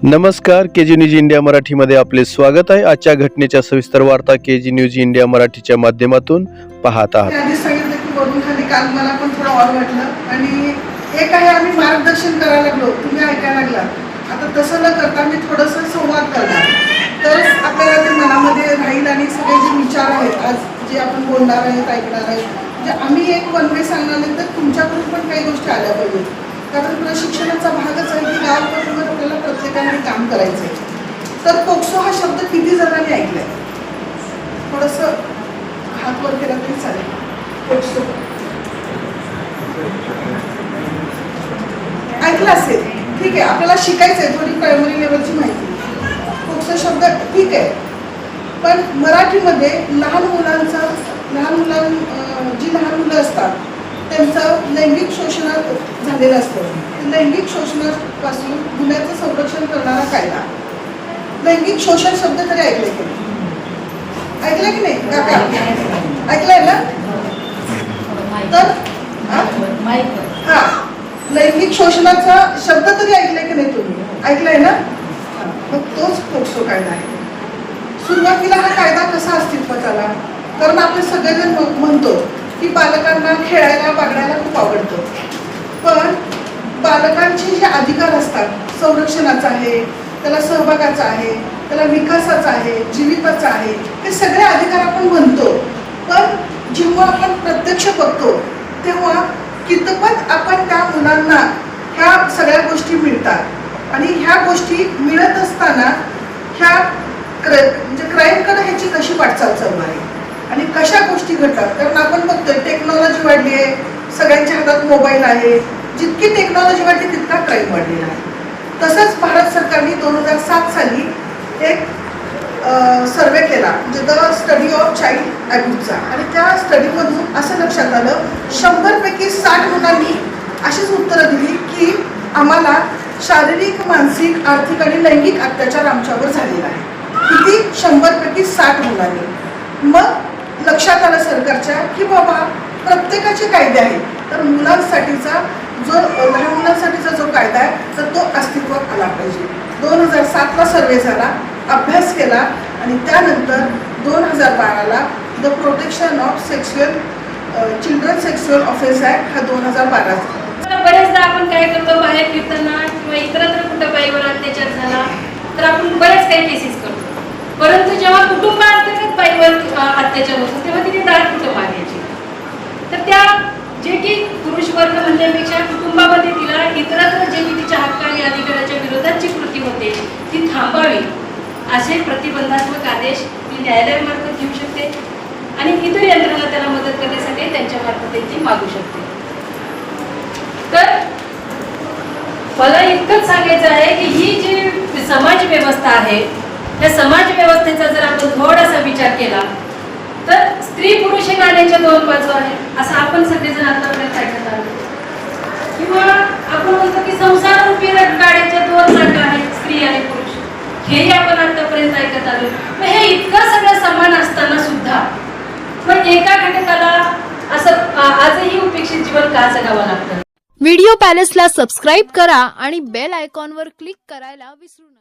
नमस्कार के जी news India मराठीमध्ये आपले स्वागत आहे. आजच्या घटनेच्या सविस्तर वार्ता के जी न्यूज इंडिया मराठीच्या माध्यमातून पाहत आहात. आधीच सांगितलं की वरून खाली काल मला पण थोडं ऑड वाटलं. आणि एक आहे आम्ही मार्गदर्शन करायला लागलो. तुम्ही ऐकायला लागला. आता तसं न करता मी थोडंसं संवाद करणार. तरच आपल्याला ते मनामध्ये राहील आणि सगळे जे विचार आहेत आज जे आपण बोलणार आहेत ऐकणार आहेत म्हणजे आम्ही एक वन वे सांगणार नाही तर तुमच्याकडून पण काही गोष्टी आल्या पाहिजेत. कारण तुला शिक्षणाचा भागच आहे की गाव ठिकाणी काम करायचं आहे तर पोक्सो हा शब्द किती जणांनी ऐकलाय? थोडंसं हात वर केला तरी चालेल. पोक्सो. ऐकलं असेल. ठीक आहे आपल्याला शिकायचं आहे थोडी प्रायमरी लेवलची माहिती. पोक्सो शब्द ठीक आहे. पण मराठीमध्ये लहान मुलांचा लहान मुलां जी लहान मुलं असतात त्यांचं लैंगिक शोषण झालेलं असतं. लैंगिक शोषणापासून गुन्ह्याचं संरक्षण करणारा कायदा. लैंगिक शोषण शब्द तरी ऐकले की नाही? ऐकलं की नाही? काका? ऐकलंय ना? तर हा? लैंगिक शोषणाचा शब्द तरी ऐकलाय की नाही तुम्ही? ऐकलाय ना? मग तोच पोक्सो कायदा आहे. सुरुवातीला हा कायदा कसा अस्तित्वात आला? कारण आपण सगळेजण म्हणतो की बालकांना खेळायला बागडायला खूप आवडतं. पण बालकांचे जे अधिकार असतात संरक्षणाचा आहे त्याला सहभागाचा आहे त्याला विकासाचा आहे जीविताचा आहे हे सगळे अधिकार आपण म्हणतो. पण जेव्हा आपण प्रत्यक्ष बघतो तेव्हा कितपत आपण त्या मुलांना ह्या सगळ्या गोष्टी मिळतात. आणि ह्या गोष्टी मिळत असताना ह्या क्र म्हणजे क्राईमकडे ह्याची कशी वाटचाल चालू आहे? अशा कशा गोष्टी घडतात. कारण आपण बघतोय टेक्नॉलॉजी वाढली आहे. सगळ्यांच्या हातात मोबाईल आहे. जितकी टेक्नॉलॉजी वाढली तितका क्राईम वाढलेला आहे. तसंच भारत सरकारने दोन हजार सात साली एक सर्वे केला. म्हणजे द स्टडी ऑफ चाइल्ड अब्यूजचा आणि त्या स्टडीमधून असं लक्षात आलं शंभरपैकी साठ मुलांनी अशीच उत्तरं दिली की आम्हाला शारीरिक मानसिक आर्थिक आणि लैंगिक अत्याचार आमच्यावर झालेला आहे. किती? शंभरपैकी साठ मुलांनी. मग लक्षात आलं सरकारच्या? की बाबा प्रत्येकाचे कायदे आहेत. तर मुलांसाठीचा जो लहान मुलांसाठीचा जो कायदा आहे तर तो अस्तित्वात आला पाहिजे. दोन हजार सातला सर्वे झाला अभ्यास केला आणि त्यानंतर दोन हजार बाराला the protection of sexual children sexual offence act हा दोन हजार बारा तर बरेचदा आपण काय करतो बाहेर कीर्तन किंवा इतरत्र कुठं बाईवर अत्याचार झाला तर आपण बरेच काही केसेस करतो परंतु जेव्हा कुटुंबाअंतर्गत बाईवर त्याच्यावर अत्याचार तेव्हा तिने दार कुठं मागायची? तर त्या जे की पुरुष वर्ग म्हणण्यापेक्षा कुटुंबामध्ये तिला इतरत्र जे की तिच्या हक्क आणि अधिकाराच्या विरोधात जी कृती होते ती थांबावी असे प्रतिबंधात्मक आदेश ती न्यायालयामार्फत घेऊ शकते आणि इतर यंत्रणा त्याला मदत करण्यासाठी त्यांच्या मार्फत ती मागू शकते. तर मला इतकंच सांगायचं आहे की ही जी समाज व्यवस्था आहे त्या समाज व्यवस्थेचा जर आपण थोडासा विचार केला स्त्री पुरुष हे नाण्याच्या दोन बाजू आहेत. असं आपण सगळेजण आतापर्यंत ऐकत आलो किंवा आपण म्हणतो की संसार रूपी गाड्याच्या दोन चाकं आहेत स्त्री आणि पुरुष. हेही आपण आतापर्यंत ऐकत आलो. मग हे इतकं सगळं समान असताना सुद्धा पण एका घटकाला असं आजही उपेक्षित जीवन का जगावं लागतं? व्हिडिओ पॅलेसला सबस्क्राईब करा आणि बेल आयकॉनवर क्लिक करायला विसरू नका.